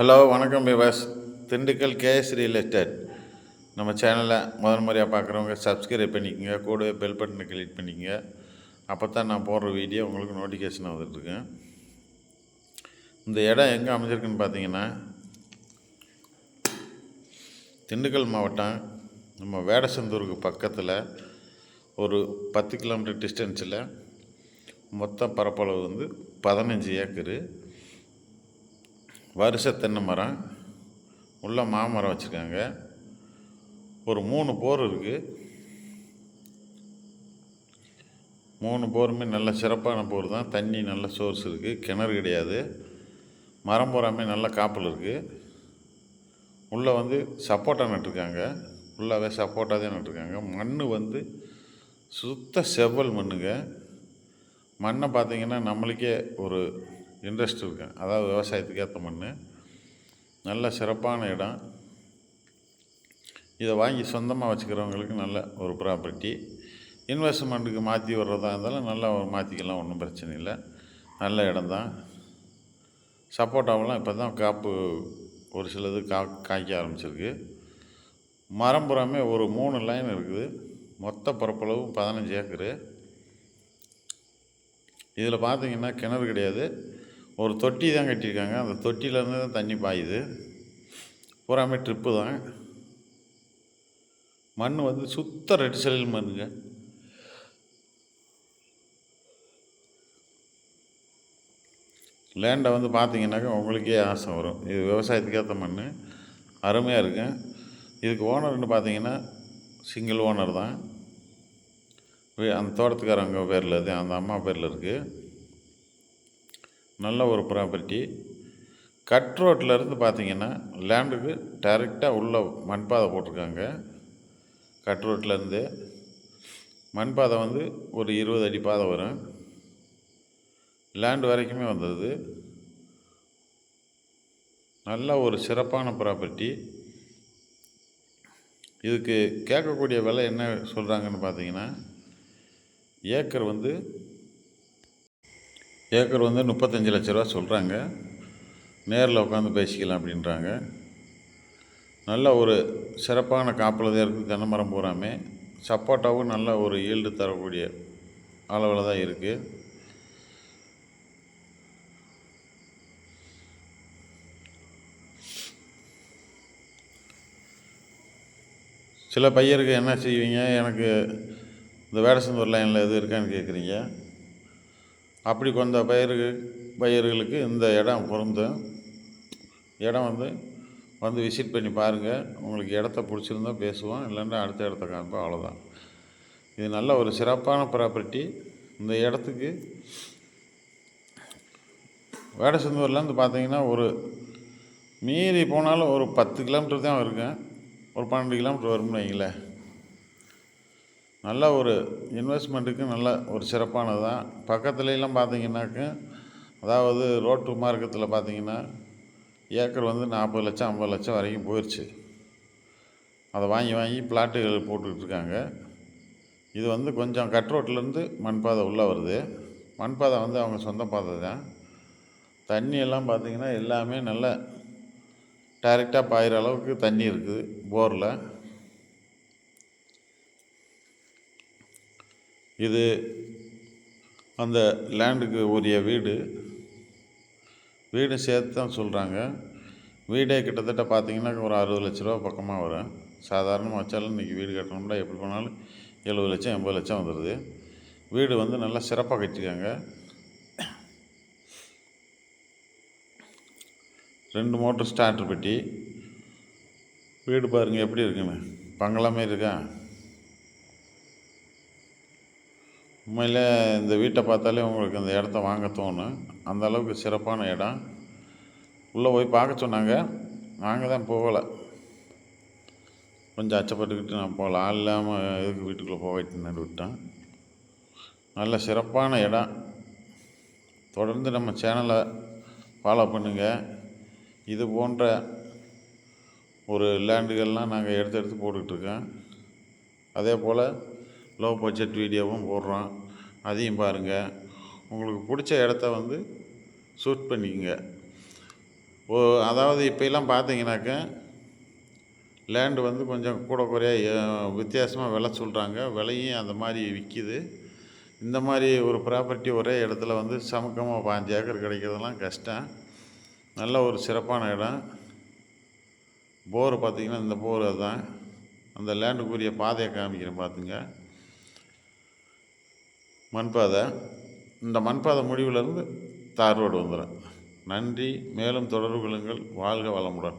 Hello வணக்கம் பிவாஸ் Dindigul KS real estate நம்ம சேனலை முதல் முறையாக பார்க்குறவங்க சப்ஸ்கிரைப் பண்ணிக்கோங்க. கூடவே பெல் பட்டனை கிளிக் பண்ணிக்கங்க. அப்போ தான் நான் போடுற வீடியோ உங்களுக்கு நோட்டிஃபிகேஷன் வந்துட்டுருக்கேன் இந்த இடம் எங்கே அமைஞ்சிருக்குன்னு பார்த்தீங்கன்னா திண்டுக்கல் மாவட்டம் நம்ம வேடசந்தூருக்கு பக்கத்தில் ஒரு பத்து கிலோமீட்டர் டிஸ்டன்ஸில் மொத்த பரப்பளவு வந்து பதினஞ்சு ஏக்கரு. வருஷ தென்னை மரம்? உள்ள மாமரம் வச்சுருக்காங்க. ஒரு மூணு போர் இருக்குது மூணு போருமே நல்ல சிறப்பான போர் தான். தண்ணி நல்ல சோர்ஸ் இருக்குது கிணறு கிடையாது. மரம் பூராமே நல்ல காப்பல் இருக்குது உள்ளே வந்து சப்போட்டா நட்டுருக்காங்க. ஃபுல்லாகவே சப்போட்டா தான் நட்டுருக்காங்க. மண் வந்து சுத்த செவ்வல் மண்ணுங்க. மண்ணை பார்த்திங்கன்னா நம்மளுக்கே ஒரு இன்ட்ரெஸ்ட் இருக்கேன். அதாவது விவசாயத்துக்கு ஏற்ற மண் நல்ல சிறப்பான இடம். இதை வாங்கி சொந்தமாக வச்சுக்கிறவங்களுக்கு நல்ல ஒரு ப்ராப்பர்ட்டி இன்வெஸ்ட்மெண்ட்டுக்கு மாற்றி வர்றதா இருந்தாலும் நல்லா ஒரு மாற்றிக்கலாம் ஒன்றும் பிரச்சனை இல்லை. நல்ல இடம்தான். சப்போட்டாவெல்லாம் இப்போ தான் காப்பு ஒரு சிலது கா காய்க்க ஆரம்பிச்சிருக்கு. மரம் புறாமே ஒரு மூணு லைன் இருக்குது. மொத்த பரப்பளவும் பதினஞ்சு ஏக்கரு. இதில் பார்த்தீங்கன்னா கிணறு கிடையாது. ஒரு தொட்டி தான் கட்டியிருக்காங்க. அந்த தொட்டியிலேருந்து தான் தண்ணி பாயுது. பூராமே ட்ரிப்பு தான். மண் வந்து சுத்த ரெட் செல்லில் மண்ணுங்க. லேண்டை வந்து பார்த்தீங்கன்னாக்கா உங்களுக்கே ஆசை வரும். இது விவசாயத்துக்கேற்ற மண் அருமையாக இருக்கும் இதுக்கு ஓனர்னு பார்த்தீங்கன்னா சிங்கிள் ஓனர் தான். அந்த தோட்டத்துக்காரங்க பேரில் இது அந்த அம்மா பேரில் இருக்குது நல்ல ஒரு ப்ராப்பர்ட்டி கட் ரோட்டில் பார்த்திங்கன்னா பார்த்தீங்கன்னா லேண்டுக்கு டைரெக்டாக உள்ள மண்பாதை போட்டிருக்காங்க. கட் ரோட்டில் மண்பாதை வந்து ஒரு இருபது அடி பாதை வரும். லேண்டு வரைக்குமே வந்தது. நல்ல ஒரு சிறப்பான ப்ராப்பர்ட்டி இதுக்கு கேட்கக்கூடிய விலை என்ன சொல்கிறாங்கன்னு பார்த்தீங்கன்னா ஏக்கர் வந்து ஏக்கர் வந்து முப்பத்தஞ்சு லட்ச ரூபா சொல்கிறாங்க நேரில் உட்காந்து பேசிக்கலாம் அப்படின்றாங்க. நல்ல ஒரு சிறப்பான காப்பில் தான் இருக்குது தென்னை மரம் பூராமே. சப்போட்டாவும் நல்ல ஒரு ஈல்டு தரக்கூடிய அளவில் தான் இருக்குது சில பையருக்கு என்ன செய்வீங்க? எனக்கு இந்த வேடசந்தூர் லைனில் எது இருக்கான்னு கேட்குறீங்க அப்படி கொண்ட பயிருக்கு பயிர்களுக்கு இந்த இடம் பொருந்தும். இடம் வந்து வந்து விசிட் பண்ணி பாருங்கள் உங்களுக்கு இடத்த பிடிச்சிருந்தா பேசுவோம். இல்லைன்னா அடுத்த இடத்த காமிப்போம் அவ்வளோதான் இது நல்ல ஒரு சிறப்பான ப்ராப்பர்ட்டி இந்த இடத்துக்கு வேடசந்தூர்லேருந்து பார்த்தீங்கன்னா ஒரு மீறி போனாலும் ஒரு பத்து கிலோமீட்டர் தான் வருங்க ஒரு பன்னெண்டு கிலோமீட்டர் வரும்னு வைங்களேன். நல்ல ஒரு இன்வெஸ்ட்மெண்ட்டுக்கு நல்ல ஒரு சிறப்பானது தான் பக்கத்துலலாம் பார்த்தீங்கன்னாக்க அதாவது ரோட்டு மார்க்கத்தில் பார்த்தீங்கன்னா ஏக்கர் வந்து நாற்பது லட்சம் ஐம்பது லட்சம் வரைக்கும் போயிடுச்சு அதை வாங்கி வாங்கி பிளாட்டுகள் போட்டுக்கிட்டு இருக்காங்க இது வந்து கொஞ்சம் கட் ரோட்லேருந்து மண்பாதை உள்ளே வருது. மண்பாதை வந்து அவங்க சொந்த பாதை தான் தண்ணி எல்லாம் பார்த்திங்கன்னா எல்லாமே நல்ல டைரெக்டாக பாயிற அளவுக்கு தண்ணி இருக்குது போரில். இது அந்த லேண்டுக்கு உரிய வீடு. வீடு சேர்த்து தான் சொல்கிறாங்க வீடே கிட்டத்தட்ட பார்த்தீங்கன்னா ஒரு அறுபது லட்ச ரூபா பக்கமாக வரும். சாதாரணமாக வச்சாலும் இன்றைக்கி வீடு கட்டணும்னா எப்படி போனாலும் எழுபது லட்சம் எண்பது லட்சம் வந்துடுது வீடு வந்து நல்லா சிறப்பாக கட்டியிருக்காங்க. ரெண்டு மோட்டர் ஸ்டார்டர் பெட்டி. வீடு பாருங்கள் எப்படி இருக்குன்னு. பங்களா மாதிரி இருக்கா? உண்மையில் இந்த வீட்டை பார்த்தாலே உங்களுக்கு இந்த இடத்த வாங்க தோணும். அந்த அளவுக்கு சிறப்பான இடம். உள்ளே போய் பார்க்க சொன்னாங்க. நாங்கள் தான் போகலை. கொஞ்சம் அச்சப்பட்டுக்கிட்டு நான் போகல. ஆள் இல்லாமல் எதுக்கு வீட்டுக்குள்ளே போக போயிட்டு விட்டேன். நல்ல சிறப்பான இடம். தொடர்ந்து நம்ம சேனலை ஃபாலோ பண்ணுங்கள் இது போன்ற ஒரு லேண்டுகள்லாம் நாங்கள் எடுத்து எடுத்து போட்டுக்கிட்டு இருக்கோம் அதே போல் லோ பட்ஜெட் வீடியோவும் போடுறோம் அதையும் பாருங்கள் உங்களுக்கு பிடிச்ச இடத்த வந்து ஷூட் பண்ணிக்கங்க. ஓ அதாவது இப்போலாம் பார்த்தீங்கன்னாக்க லேண்டு வந்து கொஞ்சம் கூட குறைய வித்தியாசமாக விலை சொல்கிறாங்க விலையும் அந்த மாதிரி விற்கிது இந்த மாதிரி ஒரு ப்ராப்பர்ட்டி ஒரே இடத்துல வந்து சமக்கமாக பாஞ்சு ஏக்கர் கிடைக்கிறதெல்லாம் கஷ்டம். நல்ல ஒரு சிறப்பான இடம். போர் பார்த்தீங்கன்னா இந்த போர் அதுதான். அந்த லேண்டுக்குரிய பாதையை காமிக்கிறேன் பார்த்துங்க. மண்பாதை இந்த மண்பாதை முடிவிலிருந்து தார் ரோடு வந்துடும் நன்றி மேலும் தொடர்பு கொள்ளுங்கள் வாழ்க வளமுடன்.